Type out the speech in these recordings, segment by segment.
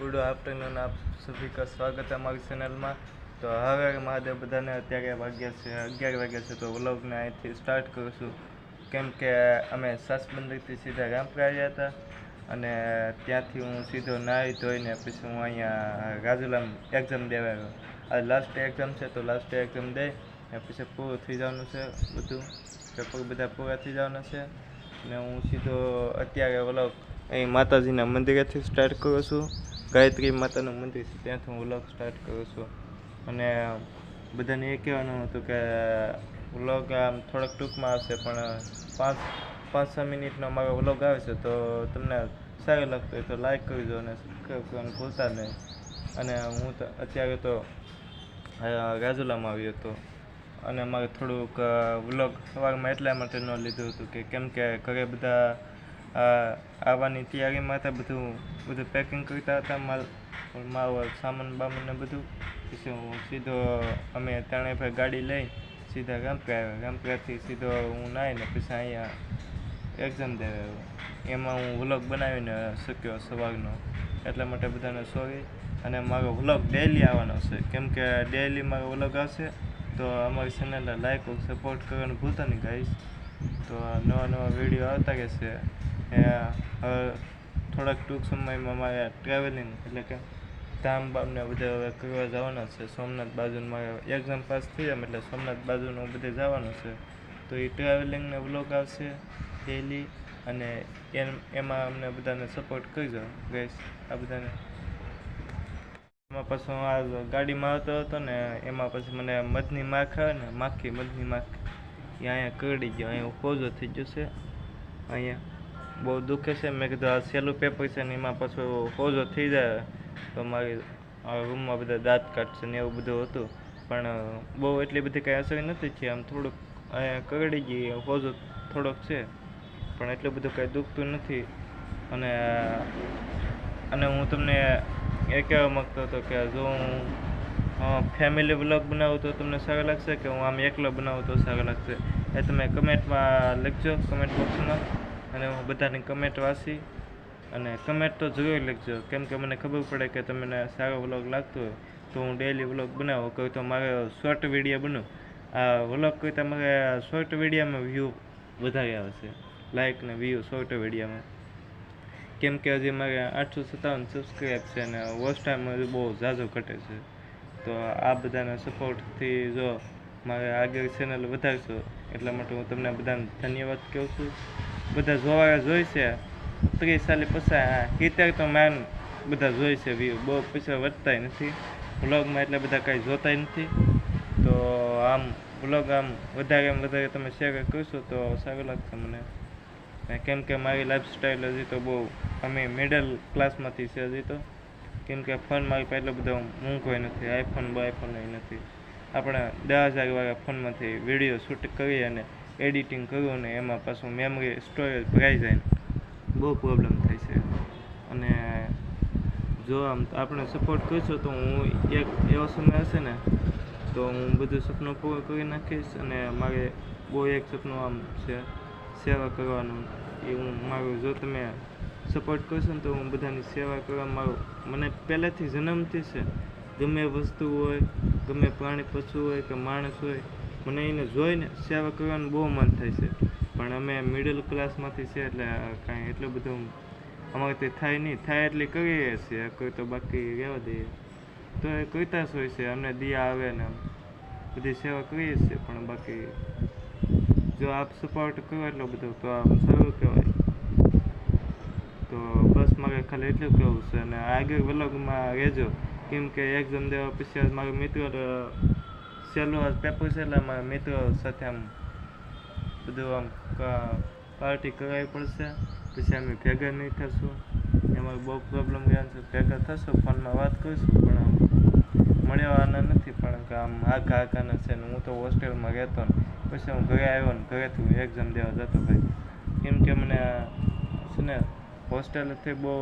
Good afternoon આપ સભી કા સ્વાગત અમારી ચેનલમાં. તો હવે મહાદેવ બધાને અત્યારે વાગ્યા છે, અગિયાર વાગ્યા છે, તો વ્લોગને અહીંથી સ્ટાર્ટ કરીશું કેમ કે અમે સાસબંદરથી સીધા રામપરા આવ્યા હતા અને ત્યાંથી હું સીધો નાહી ધોઈને પછી હું અહીંયા રાજુલામ એક્ઝામ દેવા આવ્યો. આ લાસ્ટ એક્ઝામ છે, તો લાસ્ટ એક્ઝામ દઈ ને પછી પૂરું થઈ જવાનું છે બધું. પેપર બધા પૂરા થઈ જવાના છે. ને હું સીધો અત્યારે વ્લોગ અહીં માતાજીના મંદિરેથી સ્ટાર્ટ કરું છું. ગાયત્રી માતાનું મંદિર છે, ત્યાંથી હું વ્લોગ સ્ટાર્ટ કરું છું. અને બધાને એ કહેવાનું હતું કે, વ્લોગ આમ થોડોક ટૂંકમાં આવશે, પણ પાંચ પાંચ, છ મિનિટનો મારો વ્લોગ આવે છે, તો તમને સારું લાગતું હોય તો લાઈક કરજો અને સબસ્ક્રાઈબ કરવાનું ભૂલતા નહીં. અને હું તો અત્યારે તો રાજુલામાં આવ્યો હતો. અને મારે થોડુંક વ્લોગ સવારમાં એટલા માટે ન લીધું હતું કે કેમ કે ઘરે બધા આવવાની તૈયારીમાં હતા બધું બધું પેકિંગ કરતા હતા, માલ મારો સામાન, બામાન ને બધું. પછી હું સીધો, અમે ત્રણેય ભાઈ ગાડી લઈ, સીધા રામપુરા આવ્યા. રામપુરાથી સીધો હું નાહીને પછી અહીંયા એક્ઝામ દેવા આવ્યો. એમાં હું વ્લોગ બનાવીને શક્યો સવારનો. એટલા માટે બધાને સોરી અને મારો વ્લોગ ડેઈલી આવવાનો છે. કેમ કે ડેઈલી મારો વ્લોગ આવશે, તો અમારી ચેનલને લાઈક સપોર્ટ કરવાનું ભૂલતા નહીં ગાઈશ તો નવા નવા વીડિયો આવતા રહેશે. થોડાક ટૂંક સમયમાં મારે ટ્રાવેલિંગ એટલે કે ધામ બામને બધે હવે કરવા જવાના છે. સોમનાથ બાજુનું મારે એક્ઝામ પાસ થઈ જાય એટલે સોમનાથ બાજુનું બધે જવાનું છે. તો એ ટ્રાવેલિંગને વ્લોગ આવશે ડેલી અને એમ, એમાં અમને બધાને સપોર્ટ કરજો ગેસ આ બધાને. એમાં પછી હું આ ગાડીમાં આવતો હતો ને એમાં પછી મને મધની માખ આવે ને, માખી, મધની માખ, એ અહીંયા કરડી ગયો, અહીંયા પોઝો થઈ ગયો છે, અહીંયા. બહુ દુખે છે. મેં કીધું, આ સહેલું પેપર છે ને એમાં પાછું પોઝો થઈ જાય. તો મારી રૂમમાં બધા દાંત કાઢશે ને એવું બધું હતું. પણ બહુ એટલી બધી કાંઈ અસર નથી થઈ. આમ થોડુંક અહીંયા કરડી ગઈ પોઝો થોડોક છે. પણ એટલું બધું કાંઈ દુખતું નથી. અને અને હું તમને એ કહેવા માગતો હતો કે જો હું ફેમિલી બ્લોગ બનાવું તો તમને સારું લાગશે કે હું આમ એકલો બનાવું તો સારું લાગશે? એ તમે કમેન્ટમાં લખજો કમેન્ટ બોક્સમાં અને હું બધાની કમેન્ટ વાંચી અને કમેન્ટ તો જોઈ લખજો કેમ કે મને ખબર પડે કે તમને સારો વ્લોગ લાગતો હોય, તો હું ડેલી વ્લોગ બનાવું. કહું તો મારે શોર્ટ વીડિયો બનું. આ વ્લોગ કરતાં મારે શોર્ટ વિડીયામાં વ્યૂ વધારે આવે છે. લાઇક ને વ્યૂ શોર્ટ વિડીયામાં કેમ કે હજી મારે આઠસો સત્તાવન સબસ્ક્રાઈબ છે અને વોચ ટાઈમ હજી બહુ ઝાઝો ઘટે છે. તો આ બધાના સપોર્ટથી જો મારે આગળ ચેનલ વધારશો, એટલા માટે હું તમને બધાને ધન્યવાદ કહું છું. બધા જોવા જોઈ છે. ત્રીસ ચાલીસ પચાસ સિત્તેર તો માન બધા જોઈ છે વ્યૂ બહુ પૈસા વધતાય નથી. વ્લોગમાં એટલે બધા કાંઈ જોતાય નથી. તો આમ વ્લોગ આમ વધારે વધારે તમે શેર કરશો તો સારું લાગશે મને. કેમ કે મારી લાઈફસ્ટાઈલ હજી તો બહુ, અમે મિડલ ક્લાસમાંથી છે હજી તો. કેમ કે ફોન મારી પાસે એટલો બધો મોંઘો નથી. આઈફોન બાઈફોન નથી. આપણે દસ હજાર વાળા ફોનમાંથી વીડિયો શૂટ કરીએ અને એડિટિંગ કરું ને એમાં પાછું મેમરી સ્ટોરેજ ભરાઈ જાય બહુ પ્રોબ્લેમ થાય છે. અને જો આમ આપણે સપોર્ટ કરશો તો હું એક એવો સમય હશે ને, તો હું બધું સપનું પૂરું કરી નાખીશ અને મારે બહુ એક સપનું આમ છે, સેવા કરવાનું. એ હું મારું જો તમે સપોર્ટ કરશો ને તો હું બધાની સેવા કરવા મારું, મને પહેલેથી જન્મથી છે. ગમે વસ્તુ હોય, ગમે પ્રાણી, પશુ હોય કે માણસ હોય મને એને જોઈને સેવા કરવાનું બહુ મન થાય છે. પણ અમે મિડલ ક્લાસમાંથી છે એટલે કાંઈ એટલું બધું અમારાથી થાય નહીં. થાય એટલે કરીએ છીએ. કોઈ તો બાકી રહેવા દઈએ. તો એ કરતા જ હોય છે. અમને દિયા આવે ને બધી સેવા કરીએ છીએ. પણ બાકી જો આપ સપોર્ટ કરો એટલો બધો તો આમ સારું કહેવાય. તો બસ મારે ખાલી એટલું કહેવું છે. અને આગળ વ્લોગમાં રહેજો. કેમ કે એક્ઝામ દેવા પછી મારો મિત્ર આજ પેપર છે મારા મિત્રો સાથે આમ બધું આમ પાર્ટી કરાવવી પડશે. પછી અમે ભેગા નહીં થશું. એમાં બહુ પ્રોબ્લેમ રહ્યા છે. ભેગા થશો, ફોનમાં વાત કરીશું, પણ આમ મળ્યાવાના નથી. પણ આમ આઘા આઘાના છે ને હું તો હોસ્ટેલમાં રહેતો ને, પછી હું ઘરે આવ્યો ને ઘરેથી હું એક્ઝામ દેવા જતો ભાઈ. કેમ કે મને છે ને હોસ્ટેલથી બહુ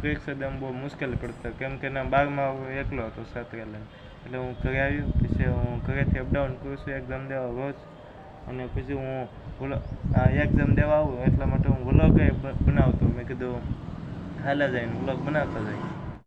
પરીક્ષા દેવામાં બહુ મુશ્કેલી પડતી કેમ કે ના બારમાં એકલો હતો સાથે લઈને એટલે હું ઘરે આવ્યો, પછી હું ઘરેથી અપડાઉન કરું છું એક્ઝામ દેવા રોજ. અને પછી હું એક્ઝામ દેવા આવું, એટલા માટે હું વ્લોગ બનાવતો. મેં કીધું, હાલા જઈને વ્લોગ બનાવતા જાય